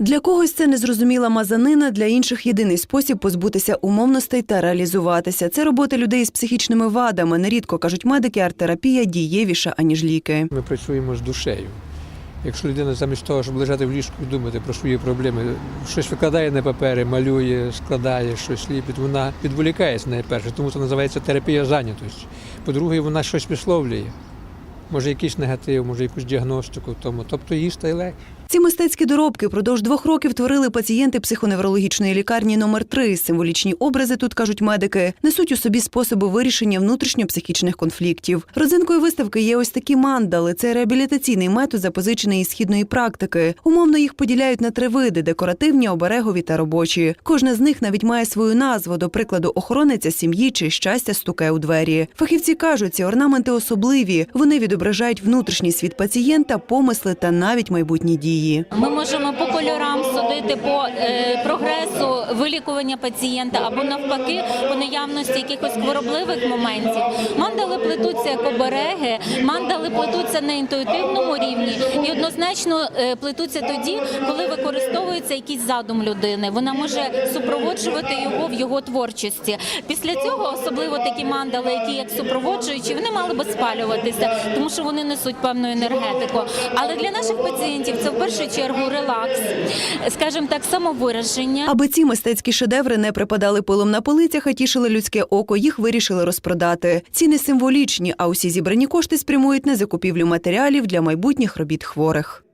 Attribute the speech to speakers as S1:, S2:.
S1: Для когось це незрозуміла мазанина, для інших єдиний спосіб позбутися умовностей та реалізуватися. Це робота людей з психічними вадами. Нерідко кажуть медики, арт-терапія дієвіша аніж ліки.
S2: Ми працюємо з душею. Якщо людина замість того, щоб лежати в ліжку і думати про свої проблеми, щось викладає на папери, малює, складає, щось ліпить, вона відволікається найперше, тому це називається терапія зайнятості. По-друге, вона щось висловлює. Може, якийсь негатив, може, якусь діагностику в тому. Тобто їй стає легше.
S1: Ці мистецькі доробки впродовж двох років творили пацієнти психоневрологічної лікарні номер 3 Символічні образи, тут кажуть медики, несуть у собі способи вирішення внутрішньопсихічних конфліктів. Родзинкою виставки є ось такі мандали. Це реабілітаційний метод, запозичений із східної практики. Умовно їх поділяють на три види: декоративні, оберегові та робочі. Кожна з них навіть має свою назву, до прикладу, охорониця сім'ї чи щастя стукає у двері. Фахівці кажуть, ці орнаменти особливі. Вони відображають внутрішній світ пацієнта, помисли та навіть майбутні дії.
S3: Ми можемо по кольорам судити по е, прогресу вилікування пацієнта або навпаки по наявності якихось хворобливих моментів. Мандали плетуться як обереги, мандали плетуться на інтуїтивному рівні і однозначно е, плетуться тоді, коли використовується якийсь задум людини. Вона може супроводжувати його в його творчості. Після цього особливо такі мандали, які як супроводжуючі, вони мали би спалюватися, тому що вони несуть певну енергетику. Але для наших пацієнтів це в першу чергу релакс, скажімо так, самовираження.
S1: Аби ці мистецькі шедеври не припадали пилом на полицях, а тішили людське око, їх вирішили розпродати. Ціни символічні, а усі зібрані кошти спрямують на закупівлю матеріалів для майбутніх робіт хворих.